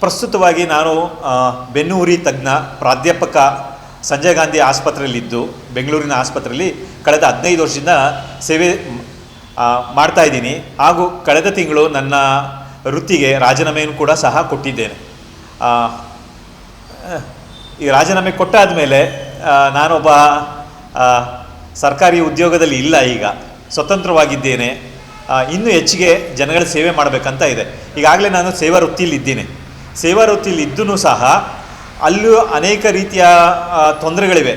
ಪ್ರಸ್ತುತವಾಗಿ ನಾನು ಬೆನ್ನೂರಿ ತಜ್ಞ ಪ್ರಾಧ್ಯಾಪಕ ಸಂಜಯ್ ಗಾಂಧಿ ಆಸ್ಪತ್ರೆಯಲ್ಲಿದ್ದು, ಬೆಂಗಳೂರಿನ ಆಸ್ಪತ್ರೆಯಲ್ಲಿ ಕಳೆದ ಹದಿನೈದು ವರ್ಷದಿಂದ ಸೇವೆ ಮಾಡ್ತಾ ಇದ್ದೀನಿ. ಹಾಗೂ ಕಳೆದ ತಿಂಗಳು ನನ್ನ ವೃತ್ತಿಗೆ ರಾಜೀನಾಮೆಯನ್ನು ಕೂಡ ಸಹ ಕೊಟ್ಟಿದ್ದೇನೆ. ಈ ರಾಜೀನಾಮೆ ಕೊಟ್ಟಾದ ಮೇಲೆ ನಾನೊಬ್ಬ ಸರ್ಕಾರಿ ಉದ್ಯೋಗದಲ್ಲಿ ಇಲ್ಲ ಈಗ. ಸ್ವತಂತ್ರವಾಗಿದ್ದೇನೆ. ಇನ್ನೂ ಹೆಚ್ಚಿಗೆ ಜನಗಳ ಸೇವೆ ಮಾಡಬೇಕಂತ ಇದೆ. ಈಗಾಗಲೇ ನಾನು ಸೇವಾ ವೃತ್ತಿಯಲ್ಲಿದ್ದೀನಿ. ಸೇವಾ ವೃತ್ತಿಯಲ್ಲಿ ಇದ್ದೂ ಸಹ ಅಲ್ಲೂ ಅನೇಕ ರೀತಿಯ ತೊಂದರೆಗಳಿವೆ.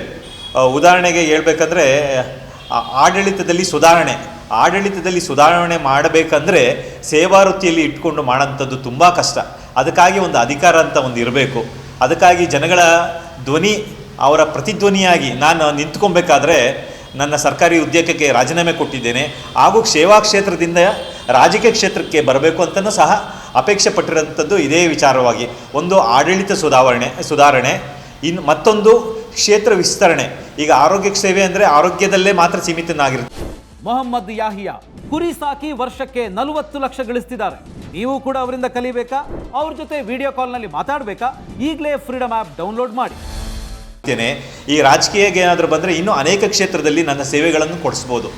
ಉದಾಹರಣೆಗೆ ಹೇಳ್ಬೇಕಂದ್ರೆ ಆಡಳಿತದಲ್ಲಿ ಸುಧಾರಣೆ. ಆಡಳಿತದಲ್ಲಿ ಸುಧಾರಣೆ ಮಾಡಬೇಕಂದ್ರೆ ಸೇವಾ ವೃತ್ತಿಯಲ್ಲಿ ಇಟ್ಕೊಂಡು ಮಾಡೋಂಥದ್ದು ತುಂಬ ಕಷ್ಟ. ಅದಕ್ಕಾಗಿ ಒಂದು ಅಧಿಕಾರ ಅಂತ ಒಂದು ಇರಬೇಕು. ಅದಕ್ಕಾಗಿ ಜನಗಳ ಧ್ವನಿ, ಅವರ ಪ್ರತಿಧ್ವನಿಯಾಗಿ ನಾನು ನಿಂತ್ಕೊಬೇಕಾದ್ರೆ ನನ್ನ ಸರ್ಕಾರಿ ಉದ್ಯೋಗಕ್ಕೆ ರಾಜೀನಾಮೆ ಕೊಟ್ಟಿದ್ದೇನೆ. ಹಾಗೂ ಸೇವಾ ಕ್ಷೇತ್ರದಿಂದ ರಾಜಕೀಯ ಕ್ಷೇತ್ರಕ್ಕೆ ಬರಬೇಕು ಅಂತಲೂ ಸಹ ಅಪೇಕ್ಷೆ ಪಟ್ಟಿರೋಂಥದ್ದು ಇದೇ ವಿಚಾರವಾಗಿ. ಒಂದು ಆಡಳಿತ ಸುಧಾರಣೆ ಸುಧಾರಣೆ ಇನ್ನು ಮತ್ತೊಂದು ಕ್ಷೇತ್ರ ವಿಸ್ತರಣೆ. ಈಗ ಆರೋಗ್ಯ ಸೇವೆ ಅಂದರೆ ಆರೋಗ್ಯದಲ್ಲೇ ಮಾತ್ರ ಸೀಮಿತನಾಗಿರುತ್ತೆ. ಮೊಹಮ್ಮದ್ ಯಾಹಿಯಾ ಕುರಿ ಸಾಕಿ ವರ್ಷಕ್ಕೆ ನಲವತ್ತು ಲಕ್ಷ ಗಳಿಸ್ತಿದ್ದಾರೆ. ನೀವು ಕೂಡ ಅವರಿಂದ ಕಲಿಬೇಕಾ? ಅವ್ರ ಜೊತೆ ವಿಡಿಯೋ ಕಾಲ್ನಲ್ಲಿ ಮಾತಾಡಬೇಕಾ? ಈಗಲೇ ಫ್ರೀಡಮ್ ಆ್ಯಪ್ ಡೌನ್ಲೋಡ್ ಮಾಡಿ. ಈ ರಾಜಕೀಯಕ್ಕೆ ಏನಾದರೂ ಬಂದರೆ ಇನ್ನೂ ಅನೇಕ ಕ್ಷೇತ್ರದಲ್ಲಿ ನನ್ನ ಸೇವೆಗಳನ್ನು ಕೊಡಿಸ್ಬೋದು.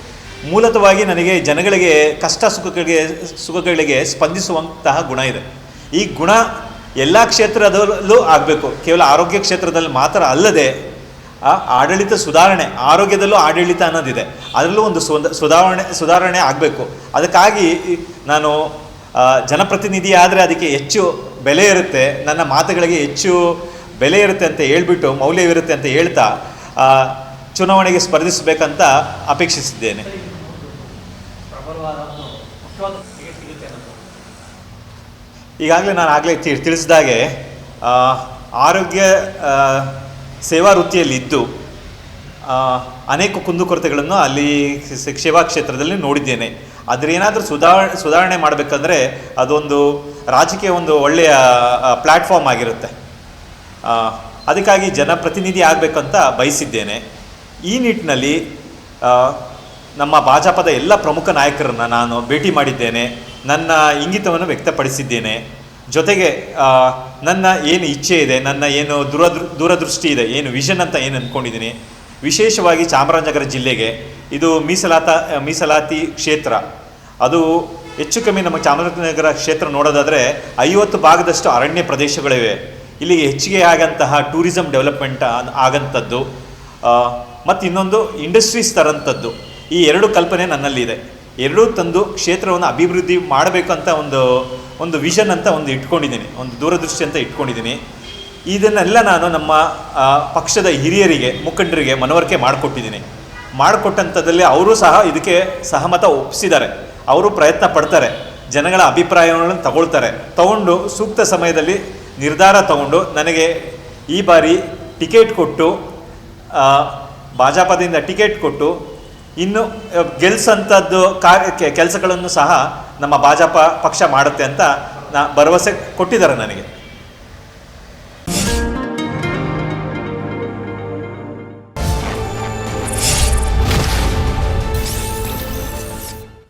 ಮೂಲತವಾಗಿ ನನಗೆ ಜನಗಳಿಗೆ ಕಷ್ಟ ಸುಖಗಳಿಗೆ ಸುಖಗಳಿಗೆ ಸ್ಪಂದಿಸುವಂತಹ ಗುಣ ಇದೆ. ಈ ಗುಣ ಎಲ್ಲ ಕ್ಷೇತ್ರದಲ್ಲೂ ಆಗಬೇಕು. ಕೇವಲ ಆರೋಗ್ಯ ಕ್ಷೇತ್ರದಲ್ಲಿ ಮಾತ್ರ ಅಲ್ಲದೆ, ಆ ಆಡಳಿತ ಸುಧಾರಣೆ, ಆರೋಗ್ಯದಲ್ಲೂ ಆಡಳಿತ ಅನ್ನೋದಿದೆ. ಅದರಲ್ಲೂ ಒಂದು ಸುಧ- ಸುಧಾರಣೆ ಸುಧಾರಣೆ ಆಗಬೇಕು. ಅದಕ್ಕಾಗಿ ನಾನು ಜನಪ್ರತಿನಿಧಿ ಆದರೆ ಅದಕ್ಕೆ ಹೆಚ್ಚು ಬೆಲೆ ಇರುತ್ತೆ. ನನ್ನ ಮಾತುಗಳಿಗೆ ಹೆಚ್ಚು ಬೆಲೆ ಇರುತ್ತೆ ಅಂತ ಹೇಳ್ಬಿಟ್ಟು, ಮೌಲ್ಯವಿರುತ್ತೆ ಅಂತ ಹೇಳ್ತಾ ಚುನಾವಣೆಗೆ ಸ್ಪರ್ಧಿಸಬೇಕಂತ ಅಪೇಕ್ಷಿಸಿದ್ದೇನೆ. ಈಗಾಗಲೇ ನಾನು ಆಗಲೇ ತಿಳಿಸಿದಾಗೆ ಆರೋಗ್ಯ ಸೇವಾ ವೃತ್ತಿಯಲ್ಲಿ ಇದ್ದು ಅನೇಕ ಕುಂದುಕೊರತೆಗಳನ್ನು ಅಲ್ಲಿ ಸೇವಾ ಕ್ಷೇತ್ರದಲ್ಲಿ ನೋಡಿದ್ದೇನೆ. ಅದ್ರ ಏನಾದರೂ ಸುಧಾರಣೆ ಸುಧಾರಣೆ ಮಾಡಬೇಕಂದ್ರೆ ಅದೊಂದು ರಾಜಕೀಯ ಒಂದು ಒಳ್ಳೆಯ ಪ್ಲ್ಯಾಟ್ಫಾರ್ಮ್ ಆಗಿರುತ್ತೆ. ಅದಕ್ಕಾಗಿ ಜನಪ್ರತಿನಿಧಿ ಆಗಬೇಕಂತ ಬಯಸಿದ್ದೇನೆ. ಈ ನಿಟ್ಟಿನಲ್ಲಿ ನಮ್ಮ ಭಾಜಪದ ಎಲ್ಲ ಪ್ರಮುಖ ನಾಯಕರನ್ನು ನಾನು ಭೇಟಿ ಮಾಡಿದ್ದೇನೆ. ನನ್ನ ಇಂಗಿತವನ್ನು ವ್ಯಕ್ತಪಡಿಸಿದ್ದೇನೆ. ಜೊತೆಗೆ ನನ್ನ ಏನು ಇಚ್ಛೆ ಇದೆ, ನನ್ನ ಏನು ದೂರದೃ, ದೂರದೃಷ್ಟಿ ಇದೆ, ಏನು ವಿಷನ್ ಅಂತ ಏನು ಅಂದ್ಕೊಂಡಿದ್ದೀನಿ ವಿಶೇಷವಾಗಿ ಚಾಮರಾಜನಗರ ಜಿಲ್ಲೆಗೆ ಇದು ಮೀಸಲಾತ, ಮೀಸಲಾತಿ ಕ್ಷೇತ್ರ. ಅದು ಹೆಚ್ಚು ಕಮ್ಮಿ ನಮ್ಮ ಚಾಮರಾಜನಗರ ಕ್ಷೇತ್ರ ನೋಡೋದಾದರೆ ಐವತ್ತು ಭಾಗದಷ್ಟು ಅರಣ್ಯ ಪ್ರದೇಶಗಳಿವೆ. ಇಲ್ಲಿಗೆ ಹೆಚ್ಚಿಗೆ ಆಗಂತಹ ಟೂರಿಸಂ ಡೆವಲಪ್ಮೆಂಟ್ ಆಗಂಥದ್ದು. ಮತ್ತು ಇನ್ನೊಂದು ಇಂಡಸ್ಟ್ರೀಸ್ ತರಂಥದ್ದು. ಈ ಎರಡು ಕಲ್ಪನೆ ನನ್ನಲ್ಲಿದೆ. ಎರಡೂ ತಂದು ಕ್ಷೇತ್ರವನ್ನು ಅಭಿವೃದ್ಧಿ ಮಾಡಬೇಕು ಅಂತ ಒಂದು ಒಂದು ವಿಷನ್ ಅಂತ ಒಂದು ಇಟ್ಕೊಂಡಿದ್ದೀನಿ. ಒಂದು ದೂರದೃಷ್ಟಿ ಅಂತ ಇಟ್ಕೊಂಡಿದ್ದೀನಿ. ಇದನ್ನೆಲ್ಲ ನಾನು ನಮ್ಮ ಪಕ್ಷದ ಹಿರಿಯರಿಗೆ, ಮುಖಂಡರಿಗೆ ಮನವರಿಕೆ ಮಾಡಿಕೊಟ್ಟಿದ್ದೀನಿ. ಮಾಡಿಕೊಟ್ಟಂಥದ್ದಲ್ಲಿ ಅವರು ಸಹ ಇದಕ್ಕೆ ಸಹಮತ ಒಪ್ಪಿಸಿದ್ದಾರೆ. ಅವರು ಪ್ರಯತ್ನ ಪಡ್ತಾರೆ. ಜನಗಳ ಅಭಿಪ್ರಾಯಗಳನ್ನು ತಗೊಳ್ತಾರೆ. ತಗೊಂಡು ಸೂಕ್ತ ಸಮಯದಲ್ಲಿ ನಿರ್ಧಾರ ತಗೊಂಡು ನನಗೆ ಈ ಬಾರಿ ಟಿಕೆಟ್ ಕೊಟ್ಟು ಭಾಜಪದಿಂದ ಟಿಕೆಟ್ ಕೊಟ್ಟು ಇನ್ನು ಗೆಲ್ಸಂಥದ್ದು ಕಾರ್ಯ ಕೆಲಸಗಳನ್ನು ಸಹ ನಮ್ಮ ಭಾಜಪ ಪಕ್ಷ ಮಾಡುತ್ತೆ ಅಂತ ನಾ ಭರವಸೆ ಕೊಟ್ಟಿದ್ದಾರೆ ನನಗೆ.